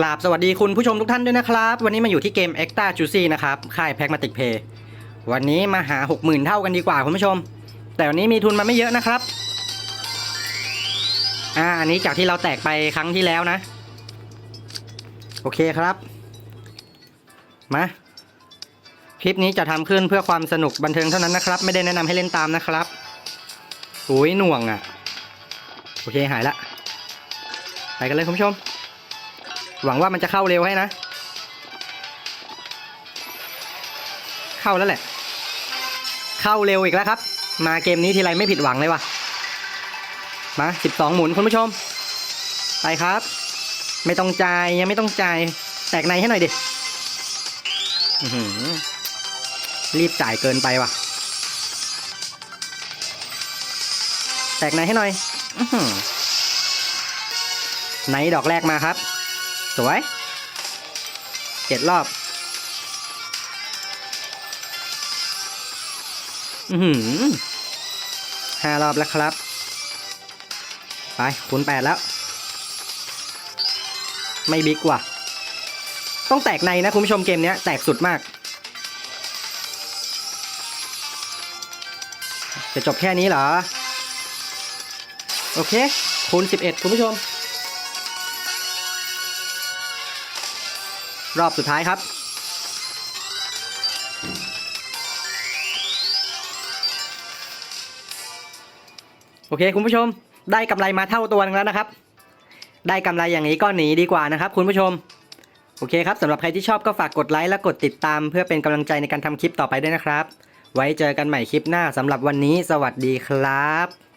กราบสวัสดีคุณผู้ชมทุกท่านด้วยนะครับ วันนี้มาอยู่ที่เกม Extra Juicy นะครับ ค่ายแพ็กมาติกเพย์วันนี้มาหา 60,000 เท่ากันดีกว่าคุณผู้ชม แต่วันนี้มีทุนมาไม่เยอะนะครับ อ่าอันนี้จากที่เราแตกไปครั้งที่แล้วนะ โอเคครับ มา คลิปนี้จะทำขึ้นเพื่อความสนุกบันเทิงเท่านั้นนะครับ ไม่ได้แนะนำให้เล่นตามนะครับโอ้ยหน่วงอะ่ะ โอเคหายละ ไปกันเลยคุณผู้ชม หวังว่ามันจะเข้าเร็วให้นะ เข้าแล้วแหละ เข้าเร็วอีกแล้วครับ มาเกมนี้ทีไรไม่ผิดหวังเลยว่ะ มาสิบสองหมุนคุณผู้ชม ไปครับ ไม่ต้องจ่ายยังไม่ต้องจ่ายแตกในให้หน่อยดิรีบจ่ายเกินไปว่ะ แตกในให้หน่อยไหนดอกแรกมาครับ สวยเจ็ดรอบอือหือห้ารอบแล้วครับ ไปคูณแปดแล้ว ไม่บิ๊กว่ะ ต้องแตกในนะคุณผู้ชมเกมเนี้ยแตกสุดมาก จะจบแค่นี้เหรอ โอเคคูณ11 คุณผู้ชม รอบสุดท้ายครับ โอเคคุณผู้ชม ได้กำไรมาเท่าตัวนึงแล้วนะครับ ได้กำไรอย่างนี้ก็หนีดีกว่านะครับ คุณผู้ชม โอเคครับสำหรับใครที่ชอบก็ฝากกดไลค์และกดติดตาม เพื่อเป็นกำลังใจในการทำคลิปต่อไปด้วยนะครับ ไว้เจอกันใหม่คลิปหน้าสำหรับวันนี้ สวัสดีครับ